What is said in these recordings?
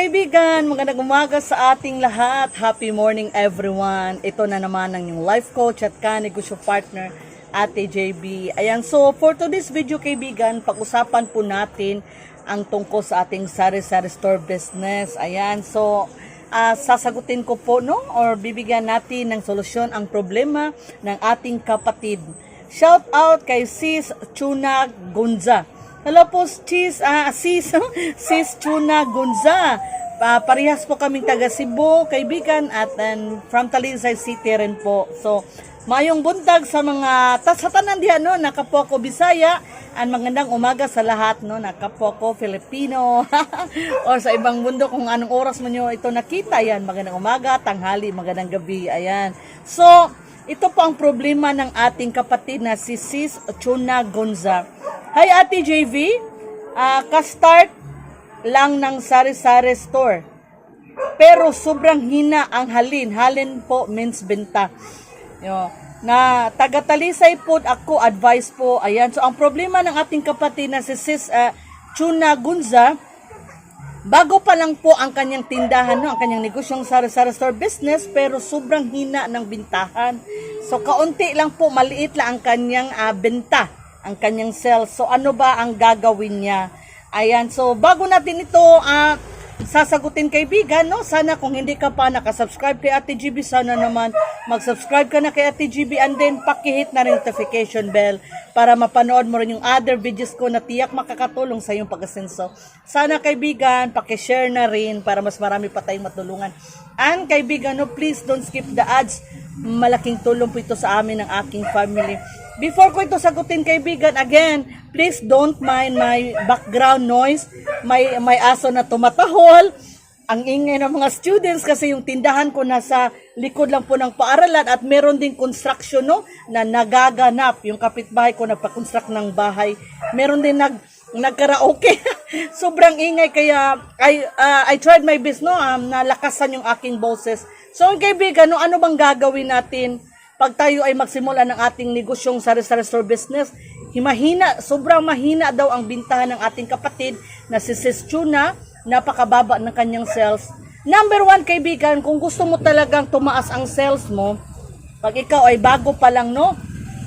kaibigan, magandang umaga sa ating lahat. Happy morning everyone. Ito na naman ang yung life coach at kanegosyo partner, Ate JB. Ayan, so for today's video kaibigan, pag-usapan po natin ang tungkol sa ating sari-sari store business. Ayan, so ah, sasagutin ko po no or bibigyan natin ng solusyon ang problema ng ating kapatid. Shout out kay Sis Chuna Gunza. Hello po Sis, ah, Sis, Sis Chuna Gunza. Pa parehas po kaming taga Cebu, kaibigan at um, from Talisay City rin po. So, mayong buntag sa mga ta- sa tanan diha no, nakapwa ko Bisaya, ang magandang umaga sa lahat no, nakapwa ko Filipino or sa ibang mundo kung anong oras mo nyo ito nakita yan, magandang umaga, tanghali, magandang gabi, ayan. So, ito po ang problema ng ating kapatid na si Sis Chuna Gonza. Hi Ate JV, Ah, ka-start lang ng sari-sari store. Pero sobrang hina ang halin. Halin po means benta. Yo, na taga-talisay po ako advice po. Ayan. So ang problema ng ating kapatid na si Sis ah, Chuna Gunza, bago pa lang po ang kanyang tindahan, no, ang kanyang negosyong sari-sari store business, pero sobrang hina ng bintahan. So kaunti lang po, maliit lang ang kanyang ah, benta, ang kanyang sales. So ano ba ang gagawin niya? Ayan, so bago natin ito ah, sasagutin kaibigan, no? Sana kung hindi ka pa nakasubscribe kay Ate GB, sana naman mag-subscribe ka na kay Ate GB and then pakihit na rin notification bell para mapanood mo rin yung other videos ko na tiyak makakatulong sa iyong pag-asenso. Sana kaibigan, pakishare na rin para mas marami pa tayong matulungan. And kaibigan, no, please don't skip the ads. Malaking tulong po ito sa amin ng aking family. Before ko ito sagutin kaibigan, again, please don't mind my background noise. May, may aso na tumatahol. Ang ingay ng mga students kasi yung tindahan ko nasa likod lang po ng paaralan at meron ding construction no, na nagaganap. Yung kapitbahay ko nagpa-construct ng bahay. Meron din nag nagkaraoke. Sobrang ingay kaya I ah, I tried my best no um, nalakasan yung aking boses. So kaibigan, no, ano bang gagawin natin? pag tayo ay magsimula ng ating negosyong sari-sari store business, himahina, sobrang mahina daw ang bintahan ng ating kapatid na si Sis Chuna, napakababa ng kanyang sales. Number one, kaibigan, kung gusto mo talagang tumaas ang sales mo, pag ikaw ay bago pa lang, no,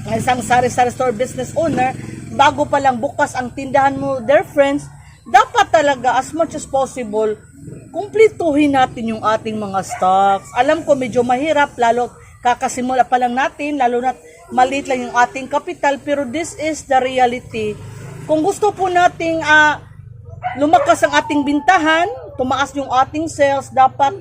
ang isang sari-sari store business owner, bago pa lang bukas ang tindahan mo, dear friends, dapat talaga as much as possible, kumplituhin natin yung ating mga stocks. Alam ko medyo mahirap, lalo kakasimula pa lang natin, lalo na maliit lang yung ating capital, pero this is the reality. Kung gusto po nating ah, lumakas ang ating bintahan, tumaas yung ating sales, dapat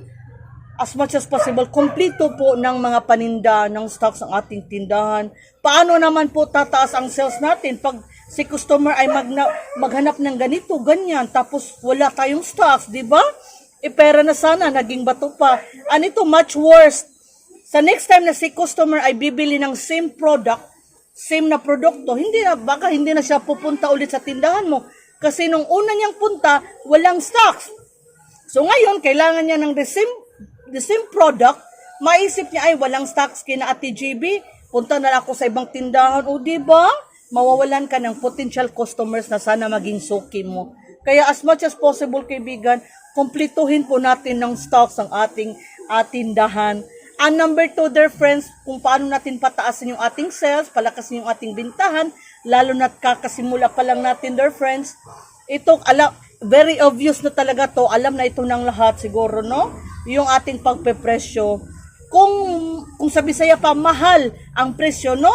as much as possible, kumplito po ng mga paninda ng stocks ng ating tindahan. Paano naman po tataas ang sales natin pag si customer ay magna, maghanap ng ganito, ganyan, tapos wala tayong stocks, di ba? E pera na sana, naging bato pa. Ano ito, much worse. Sa next time na si customer ay bibili ng same product, same na produkto, hindi na, baka hindi na siya pupunta ulit sa tindahan mo. Kasi nung una niyang punta, walang stocks. So ngayon, kailangan niya ng the same, the same product, maisip niya ay walang stocks kina Ate GB, punta na ako sa ibang tindahan, o di ba? Mawawalan ka ng potential customers na sana maging suki mo. Kaya as much as possible, kaibigan, kumplituhin po natin ng stocks ang ating atindahan. And number two, dear friends, kung paano natin pataasin yung ating sales, palakasin yung ating bintahan, lalo na kakasimula pa lang natin, dear friends, ito, alam, very obvious na talaga to, alam na ito ng lahat siguro, no? Yung ating pagpepresyo. Kung, kung sa Bisaya pa, mahal ang presyo, no?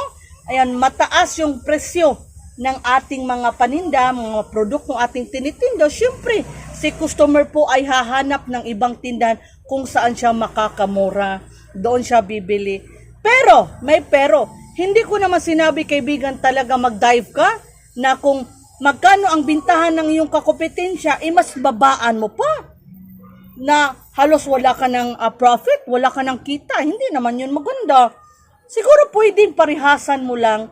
Ayan, mataas yung presyo ng ating mga paninda, mga produktong ating tinitindo, syempre, si customer po ay hahanap ng ibang tindahan kung saan siya makakamura. Doon siya bibili. Pero, may pero, hindi ko naman sinabi kaibigan talaga mag-dive ka na kung magkano ang bintahan ng iyong kakompetensya, eh mas babaan mo pa na halos wala ka ng ah, profit, wala ka ng kita. Hindi naman yun maganda. Siguro pwedeng parihasan mo lang.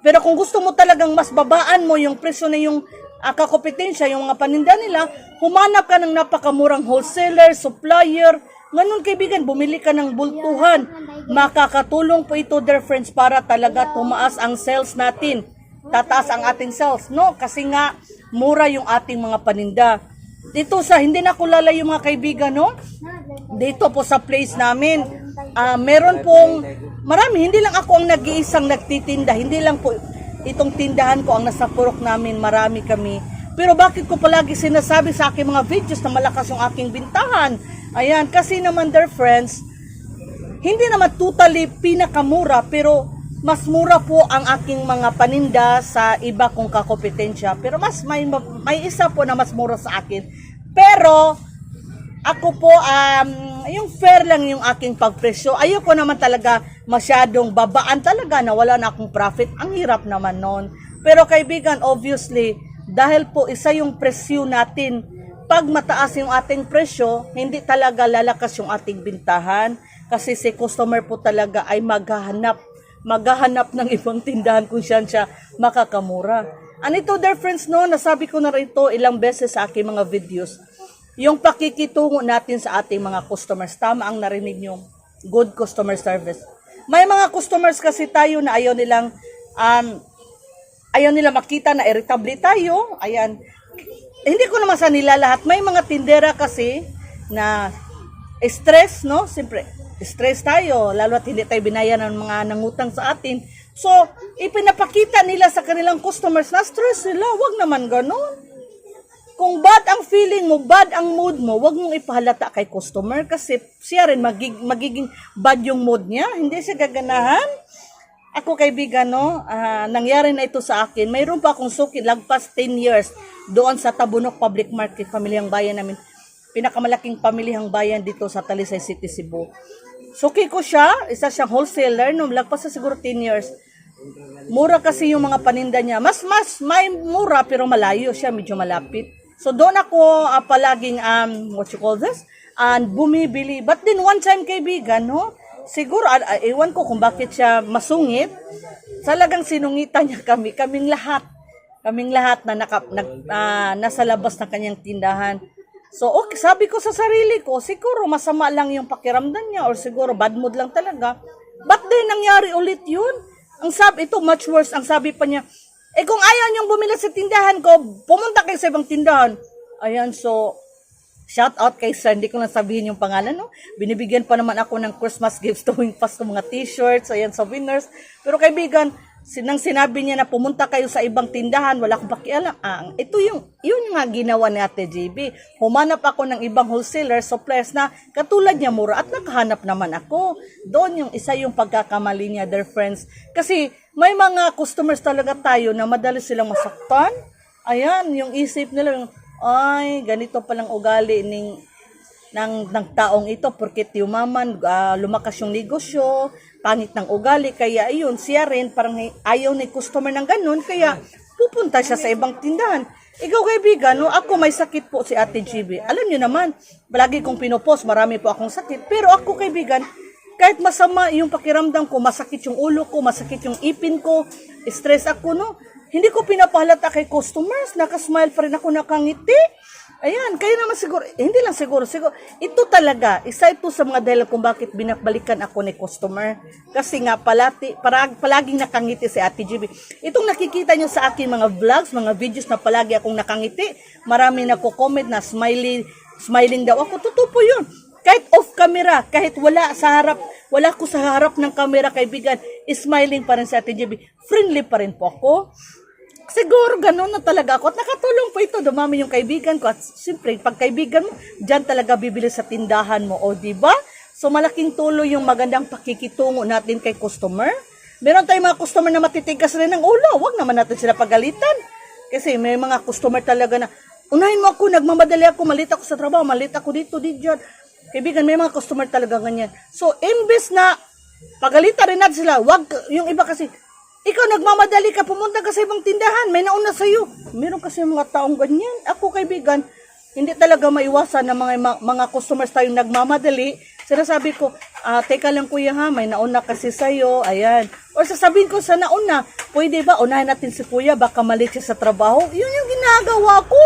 Pero kung gusto mo talagang mas babaan mo yung presyo na yung uh, kakompetensya, yung mga paninda nila, humanap ka ng napakamurang wholesaler, supplier, Ngayon kaibigan, bumili ka ng bultuhan. Makakatulong po ito, dear friends, para talaga tumaas ang sales natin. Tataas ang ating sales, no? Kasi nga, mura yung ating mga paninda. dito sa, hindi na ko lalayo mga kaibigan, no? Dito po sa place namin, ah, meron pong, marami, hindi lang ako ang nag-iisang nagtitinda, hindi lang po itong tindahan ko ang nasa purok namin, marami kami. Pero bakit ko palagi sinasabi sa aking mga videos na malakas yung aking bintahan? Ayan, kasi naman dear friends, hindi naman totally pinakamura pero mas mura po ang aking mga paninda sa iba kong kakompetensya. Pero mas may, may isa po na mas mura sa akin. Pero ako po, um, yung fair lang yung aking pagpresyo. Ayoko naman talaga masyadong babaan talaga na wala na akong profit. Ang hirap naman nun. Pero kaibigan, obviously, dahil po isa yung presyo natin, pag mataas yung ating presyo, hindi talaga lalakas yung ating bintahan. Kasi si customer po talaga ay maghahanap, maghahanap ng ibang tindahan kung saan siya makakamura. Ano ito, dear friends, no? Nasabi ko na rin ito ilang beses sa aking mga videos. Yung pakikitungo natin sa ating mga customers, tama ang narinig nyo, good customer service. May mga customers kasi tayo na ayaw nilang, um, ayaw nila makita na irritable tayo. Ayan. Hindi ko naman sa nila lahat. May mga tindera kasi na stress, no? Siyempre, stress tayo. Lalo at hindi tayo binayan ng mga nangutang sa atin. So, ipinapakita nila sa kanilang customers na stress sila. Huwag naman ganun. Kung bad ang feeling mo, bad ang mood mo, wag mong ipahalata kay customer kasi siya rin magig- magiging bad yung mood niya. Hindi siya gaganahan. Ako kaibigan, no, ah, nangyari na ito sa akin. Mayroon pa akong suki, lagpas 10 years doon sa Tabunok Public Market, pamilyang bayan namin. Pinakamalaking pamilihang bayan dito sa Talisay City, Cebu. Suki ko siya, isa siyang wholesaler, no, lagpas sa siguro 10 years. Mura kasi yung mga paninda niya. Mas, mas, may mura pero malayo siya, medyo malapit. So doon ako ah, palaging, um, what you call this? And bumibili. But then one time kaibigan, no? Siguro, ah, ewan ko kung bakit siya masungit. Talagang sinungitan niya kami, kaming lahat. Kaming lahat na naka, nag, ah, nasa labas ng kanyang tindahan. So, okay, sabi ko sa sarili ko, siguro masama lang yung pakiramdam niya or siguro bad mood lang talaga. But then, nangyari ulit yun. Ang sabi, ito much worse, ang sabi pa niya, eh kung ayaw niyang bumili sa tindahan ko, pumunta kayo sa ibang tindahan. Ayan, so, shout out kay sir, hindi ko na sabihin yung pangalan, no? Binibigyan pa naman ako ng Christmas gifts tuwing Pasko, mga t-shirts, ayan, souvenirs. Pero kaibigan, sinang sinabi niya na pumunta kayo sa ibang tindahan, wala akong pakialam. Ah, ito yung, yun nga ginawa ni Ate JB. Humanap ako ng ibang wholesaler, suppliers na katulad niya mura at nakahanap naman ako. Doon yung isa yung pagkakamali niya, dear friends. Kasi may mga customers talaga tayo na madali silang masaktan. Ayan, yung isip nila, yung, ay, ganito palang ugali ning ng, ng taong ito porket yumaman, ah, lumakas yung negosyo, pangit ng ugali, kaya ayun, siya rin parang ayaw ni customer ng ganun, kaya pupunta siya sa ibang tindahan. Ikaw kaibigan, no, ako may sakit po si Ate GB. Alam niyo naman, palagi kong pinopost, marami po akong sakit. Pero ako kaibigan, kahit masama yung pakiramdam ko, masakit yung ulo ko, masakit yung ipin ko, stress ako, no, hindi ko pinapahalata kay customers, nakasmile pa rin ako nakangiti. Ayan, kayo naman siguro, eh, hindi lang siguro, siguro, ito talaga, isa ito sa mga dahilan kung bakit binabalikan ako ni customer. Kasi nga, palati, parag, palaging nakangiti si Ate GB. Itong nakikita nyo sa akin mga vlogs, mga videos na palagi akong nakangiti, marami nagko-comment na smiley, smiling daw ako, totoo po yun. Kahit off camera, kahit wala sa harap, wala ko sa harap ng camera, kaibigan, smiling pa rin si Ate GB. Friendly pa rin po ako. Siguro ganun na talaga ako. At nakatulong po ito. Dumami yung kaibigan ko. At siyempre, pag kaibigan mo, dyan talaga bibili sa tindahan mo. O, di ba? So, malaking tuloy yung magandang pakikitungo natin kay customer. Meron tayong mga customer na matitigas rin ng ulo. Huwag naman natin sila pagalitan. Kasi may mga customer talaga na, unahin mo ako, nagmamadali ako, malit ako sa trabaho, malit ako dito, dito. Kaibigan, may mga customer talaga ganyan. So, imbes na pagalitan rin natin sila, wag, yung iba kasi, ikaw nagmamadali ka, pumunta ka sa ibang tindahan, may nauna sa'yo. Meron kasi mga taong ganyan. Ako kaibigan, hindi talaga maiwasan na mga, mga, customers tayong nagmamadali. Sinasabi ko, ah, teka lang kuya ha, may nauna kasi sa'yo, ayan. Or sasabihin ko sa nauna, pwede ba, unahin natin si kuya, baka malit siya sa trabaho. Yun yung ginagawa ko.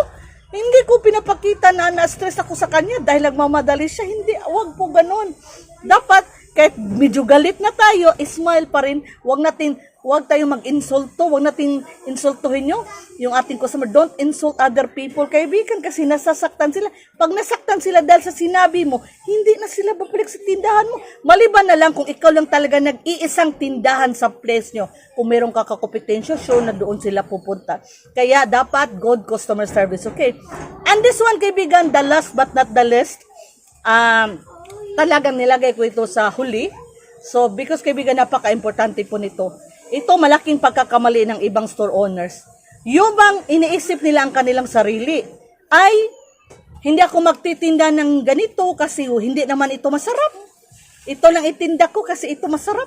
Hindi ko pinapakita na na-stress ako sa kanya dahil nagmamadali siya. Hindi, wag po ganun. Dapat, kahit medyo galit na tayo, smile pa rin. Wag natin, huwag tayong mag-insulto. Huwag nating insultuhin yung, yung ating customer. Don't insult other people, kaibigan, kasi nasasaktan sila. Pag nasaktan sila dahil sa sinabi mo, hindi na sila babalik sa tindahan mo. Maliban na lang kung ikaw lang talaga nag-iisang tindahan sa place nyo. Kung meron ka kakompetensya, sure na doon sila pupunta. Kaya dapat good customer service, okay? And this one, kaibigan, the last but not the least, um, talagang nilagay ko ito sa huli. So, because kaibigan, napaka-importante po nito. Ito, malaking pagkakamali ng ibang store owners. Yung bang iniisip nila ang kanilang sarili, ay, hindi ako magtitinda ng ganito kasi hindi naman ito masarap. Ito lang itinda ko kasi ito masarap.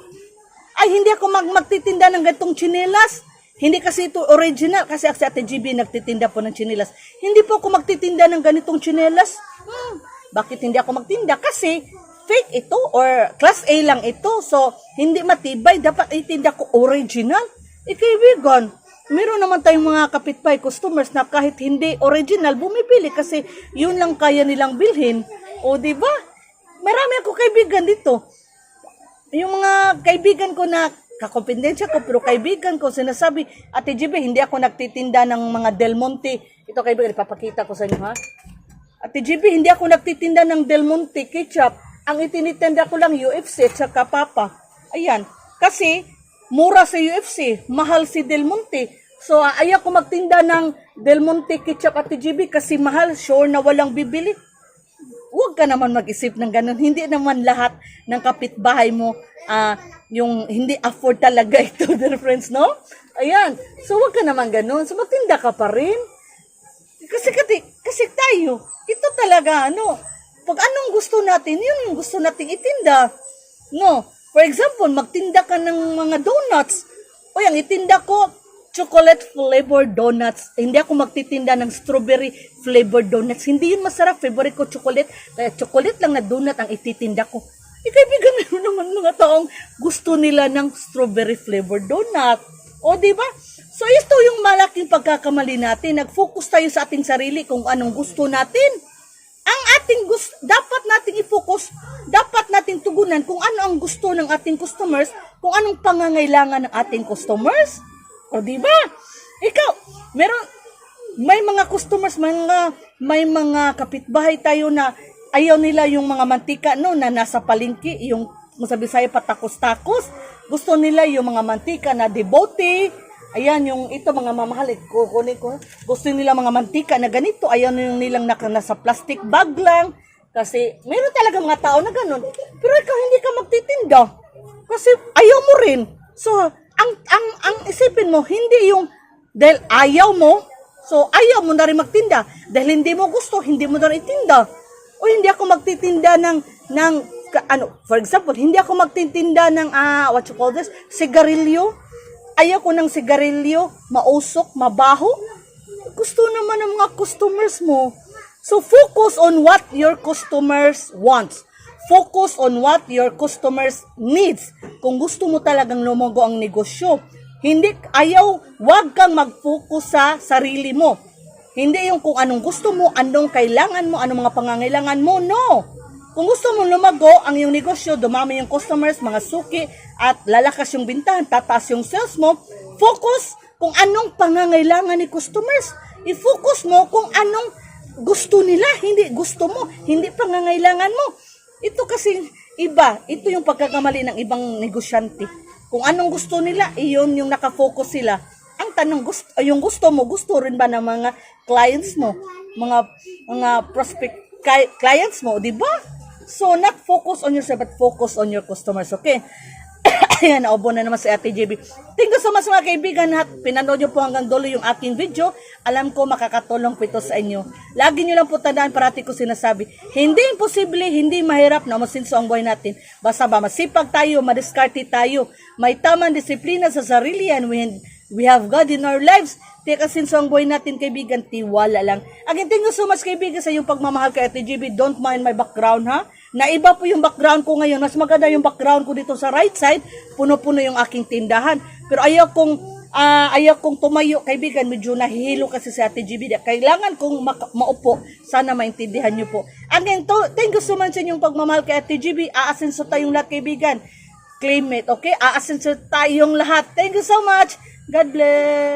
Ay, hindi ako mag magtitinda ng ganitong chinelas. Hindi kasi ito original. Kasi si Ate GB nagtitinda po ng chinelas. Hindi po ako magtitinda ng ganitong chinelas. Hmm, bakit hindi ako magtinda? Kasi fake ito or class A lang ito. So, hindi matibay. Dapat itinda ko original. Eh, kaibigan, meron naman tayong mga kapitbahay customers na kahit hindi original, bumibili kasi yun lang kaya nilang bilhin. O, di ba? Marami ako kaibigan dito. Yung mga kaibigan ko na kakompetensya ko, pero kaibigan ko, sinasabi, Ate GB, hindi ako nagtitinda ng mga Del Monte. Ito kaibigan, ipapakita ko sa inyo ha. Ate GB, hindi ako nagtitinda ng Del Monte ketchup. Ang itinitinda ko lang UFC at Papa. Ayan. Kasi, mura sa UFC, mahal si Del Monte. So, ayaw ko magtinda ng Del Monte ketchup at GB kasi mahal, sure na walang bibili. Huwag ka naman mag-isip ng ganun. Hindi naman lahat ng kapitbahay mo ah yung hindi afford talaga ito, dear friends, no? Ayan. So, huwag ka naman ganun. So, magtinda ka pa rin. Kasi, kasi, kasi tayo, ito talaga, ano, pag anong gusto natin, yun yung gusto nating itinda. No? For example, magtinda ka ng mga donuts. O yan, itinda ko chocolate flavored donuts. Eh, hindi ako magtitinda ng strawberry flavored donuts. Hindi yun masarap. Favorite ko chocolate. Kaya chocolate lang na donut ang ititinda ko. Eh, kaibigan, meron naman mga taong gusto nila ng strawberry flavored donut. O, di ba? So, ito yung malaking pagkakamali natin. Nag-focus tayo sa ating sarili kung anong gusto natin. Ang ating gusto, dapat nating i-focus, dapat nating tugunan kung ano ang gusto ng ating customers, kung anong pangangailangan ng ating customers. O, di ba? Ikaw, meron, may mga customers, mga, may mga kapitbahay tayo na ayaw nila yung mga mantika, no, na nasa palengke, yung, kung sa Bisaya patakos-takos. Gusto nila yung mga mantika na devote, Ayan, yung ito mga mamahalit, kukunin ko. Gusto nila mga mantika na ganito. Ayan yung nilang naka, nasa plastic bag lang. Kasi meron talaga mga tao na ganun. Pero ikaw hindi ka magtitinda. Kasi ayaw mo rin. So, ang, ang, ang isipin mo, hindi yung dahil ayaw mo, so ayaw mo na rin magtinda. Dahil hindi mo gusto, hindi mo na rin itinda. O hindi ako magtitinda ng, ng ka- ano, for example, hindi ako magtitinda ng, ah, what you call this, sigarilyo. Ayaw ko ng sigarilyo, mausok, mabaho. Gusto naman ng mga customers mo. So focus on what your customers wants. Focus on what your customers needs. Kung gusto mo talagang lumago ang negosyo, hindi ayaw, wag kang mag-focus sa sarili mo. Hindi yung kung anong gusto mo, anong kailangan mo, anong mga pangangailangan mo, no. Kung gusto mong lumago ang iyong negosyo, dumami yung customers, mga suki, at lalakas yung bintahan, tataas yung sales mo, focus kung anong pangangailangan ni customers. I-focus mo kung anong gusto nila, hindi gusto mo, hindi pangangailangan mo. Ito kasi iba, ito yung pagkakamali ng ibang negosyante. Kung anong gusto nila, iyon yung nakafocus sila. Ang tanong, gusto, yung gusto mo, gusto rin ba ng mga clients mo? Mga mga prospect clients mo, di ba? So, not focus on yourself, but focus on your customers, okay? Ayan, naubo na naman si Ate JB. Thank you so much mga kaibigan at pinanood nyo po hanggang dulo yung aking video. Alam ko makakatulong po ito sa inyo. Lagi nyo lang po tandaan, parati ko sinasabi, hindi imposible, hindi mahirap na masinso ang buhay natin. Basta ba masipag tayo, madiskarte tayo, may tamang disiplina sa sarili and we have God in our lives. Tiyak kasinso ang buhay natin, kaibigan, tiwala lang. Again, thank you so much, kaibigan, sa iyong pagmamahal kay Ate JB. Don't mind my background, ha? Na iba po yung background ko ngayon. Mas maganda yung background ko dito sa right side. Puno-puno yung aking tindahan. Pero ayaw kong, ah, ayaw kong tumayo, kaibigan. Medyo nahihilo kasi si Ate JB. Kailangan kong mak- maupo. Sana maintindihan nyo po. Again, to, thank you so much sa inyong pagmamahal kay Ate JB. Aasenso tayong lahat, kaibigan. claim it. Okay? Aasenso tayong lahat. Thank you so much. God bless.